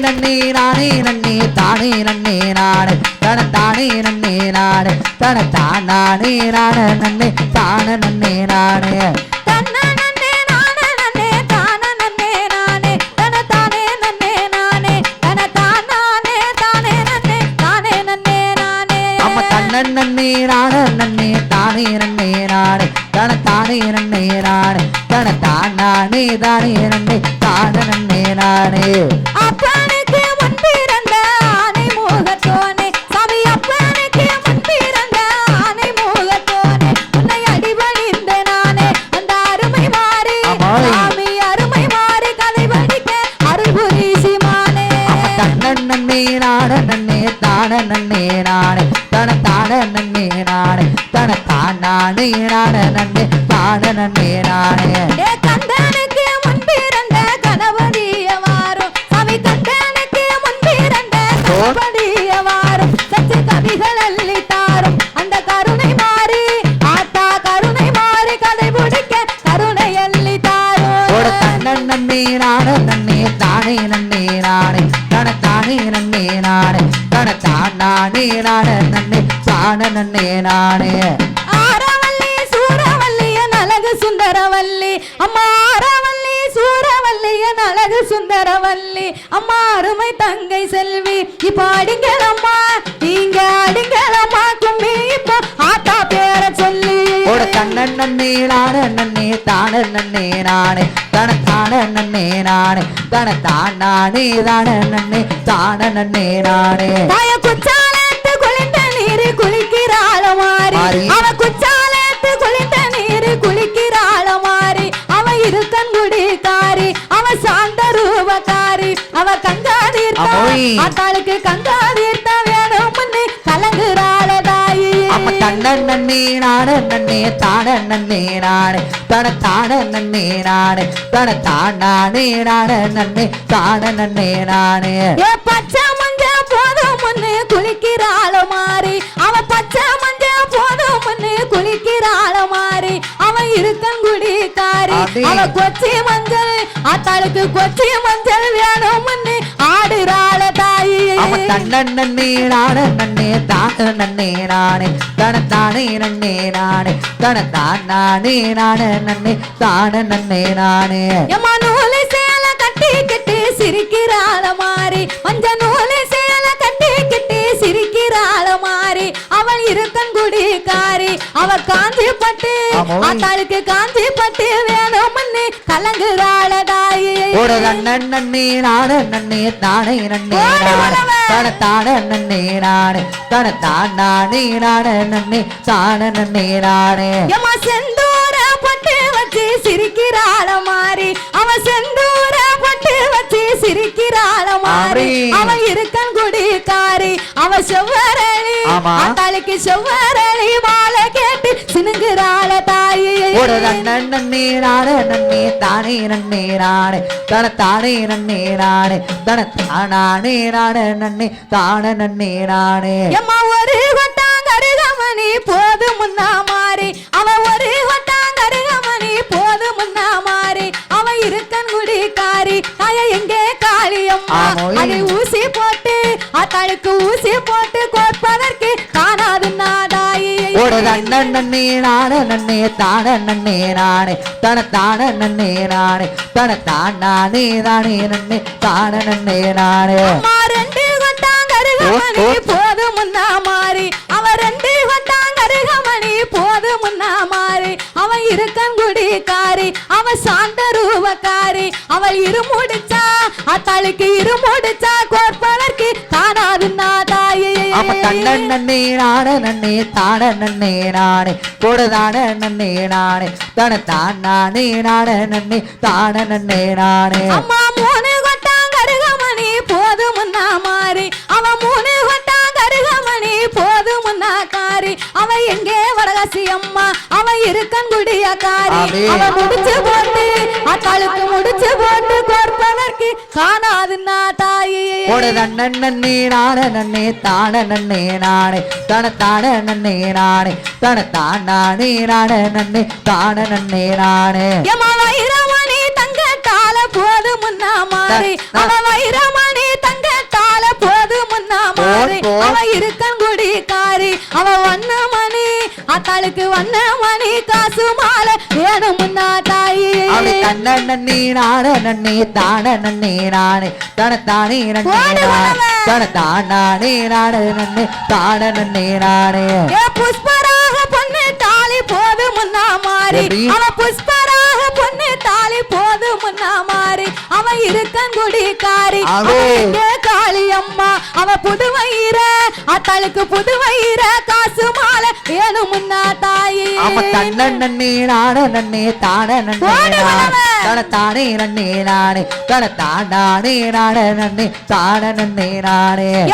நன்னே நானே நன்னே தானே நன்னே நானே. தன தானே நன்னே நானே. தன தானே நானே நன்னே தான நன்னே நானே. நன்னே நானே நன்னே தான நன்னே நானே. நன்னே நானே. தன தானானே தானே நன்னே தானே நன்னே நானே. தானே நன்னே நானே தன தானே நன்னே நானே. தன தானே தானே நன்னே தான நன்னே நானே. நானே தன தானே நானே நன்னே தான நன்னே நானே ஏ கந்தனுக்கு முன் பிறந்த கணபதிய வாரும் சாமி கந்தனுக்கு முன் பிறந்த கணபதிய வாரும் சச்சி கவிகள் அள்ளி தாரும் அந்த கருணை மாறி ஆத்தா கருணை மாறி கதை பிடிக்க கருணை அள்ளி தாரும் நானே நன்னே தானே நன்னே. நானே தன நன்னே நானே தன தானே நானே நன்னே தான நன்னே நானே. ஆரவல்லி சூரவல்லிய நலகு சுந்தரவல்லி அம்மா ஆரவல்லி சூரவல்லிய நலகு சுந்தரவல்லி அம்மா அருமை தங்கை செல்வி இப்ப அடிங்களம்மா நீங்க அடிங்கள் நன்னே நானே நன்னே தான நன்னே நானே. தன தான நன்னே நானே. தன தானே தான நன்னே தான நன்னே நானே. தாய குச்சாலத்து குளித்த நீரு குளிக்கிறாள மாறி. அவ குச்சாலத்து குளித்த நீரு குளிக்கிறாள மாறி. அவ இருக்கன்குடி காரி அவ சாந்த ரூபக்காரி. அவ கங்கா தீர்த்தா அமோய். நன்னே நானே தான நானே தன தான நன்னே நானே தன தானே நானே நன்னே தான நானே பச்சை மஞ்ச போதும் முன்னு குளிக்கிறாள மாறி. அவ பச்சை மஞ்ச போதும் முன்னு குளிக்கிறாள மாறி. அவ இருக்கங்குடி காரி. அவ கொச்சி மஞ்சள் ஆத்தாளுக்கு கொச்சி மஞ்சள் தாயி அம்ம நன்னே நானே. நன்னே தான நன்னே நானே. தன தானே நன்னே நானே தன தானே நானே. நன்னே தான நன்னே நானே எம்மா நூலை சேல கட்டி கட்டி சிரிக்கிறான மாறி மஞ்சள் காரி அவ காஞ்சி பட்டு ஆமோய். ஆத்தாளுக்கு காஞ்சி பட்டு வேணும்னு கலங்குறாள தாயி ஓட நன்னன் நன்னே நானே நன்னே தானே நன்னே ஓடு நானே உழவ. தன தான நன்னே நானே தன தானே நானே நன்னே தான நன்னே நானே எம்மா செந்தூர பட்டு வச்சு சிரிக்கிறாள மாறி அவ செந்தூர பட்டு வச்சு சிரிக்கிறாள மாறி. அவ இருக்கங்குடி காரி அவ செவ்வரளி ஆமா. ஆத்தாளுக்கு செவ்வரளி நன்னன் நன்னே நானே நன்னே தானே நன்னே நானே தன தானே நன்னே நானே தன தானே நானே நன்னே தான நன்னே நானே எம்மா ஒரு வட்டாங்கருகமணி போது முன்னா மாறி. அவ ஒரு வட்டாங்கருகமணி போது முன்னா மாறி. அவ இருக்கன்குடி காரி தாய எங்கே காளியம்மா. அது ஊசி போட்டு ஆத்தாளுக்கு ஊசி போட்டு நன்னன் நன்னே நானே நன்னே தான நன்னே நானே. தன தான நன்னே நானே. தன தானே தானே நன்னே. தான நன்னே நானே. அம்மா ரெண்டு வட்டாங்கருகமணி ஓ, ஓ. போது முன்னா மாறி. அவ ரெண்டு வட்டாங்கருகமணி போது முன்னா மாறி. அவன் இருக்கன்குடி காரி அவ சாந்த ரூபக்காரி. அவள் இருமுடிச்சா அத்தாளுக்கு இருமுடிச்சா கோட்பதற்கு காணாது நாதாயி அப்ப தன்னன் நன்னே நானே நன்னே தான நன்னே நானே கொடுதான நன்னே நானே தன தானே நானே நன்னே தான நன்னே நானே. அம்மா மூணு கொட்டாங்கருகமணி போது முன்னா மாறி. அவ மூணு கொட்டாங்கருகமணி போது முன்னா காரி. அவ எங்கே வடகாசி அம்மா? அவ இருக்கன்குடிய காரி ஆமே. அவ முடிச்சு போட்டு ஒரு நன்னன் நன்னே நான நன்னே தான நன்னே நானே. தன தான நன்னே நானே. தன தான் நானே நான நன்னே தான நன்னே நானே. வைரமணி தங்க வண்ண மணி காசு மாலை வேணும்? தன்ன நன்னே நாட நன்னே தான நன்னே நானே. தனத்தானே நன்னே ஓடு நானே. உழவே. தனத்தானே நாட நன்னே தான நன்னே நானே புஷ்பராக பொண்ணு தாலி போது முன்னா மாறி. எப்படி? அவ புஷ்பராக பொண்ணு தாலி போது முன்னா மாறி. அவ இருக்கன் குடிக்காரி அவ புது வயிற. அத்தாளுக்கு புது வயிற. காசு மாலை. வேணுமுன்னா தாயி. தன்ன நாட நன்னே தான நன்னே. தனத்தானே நன்னே நானே. தனத்தானே நாட நன்னே தான நன்னே நானே.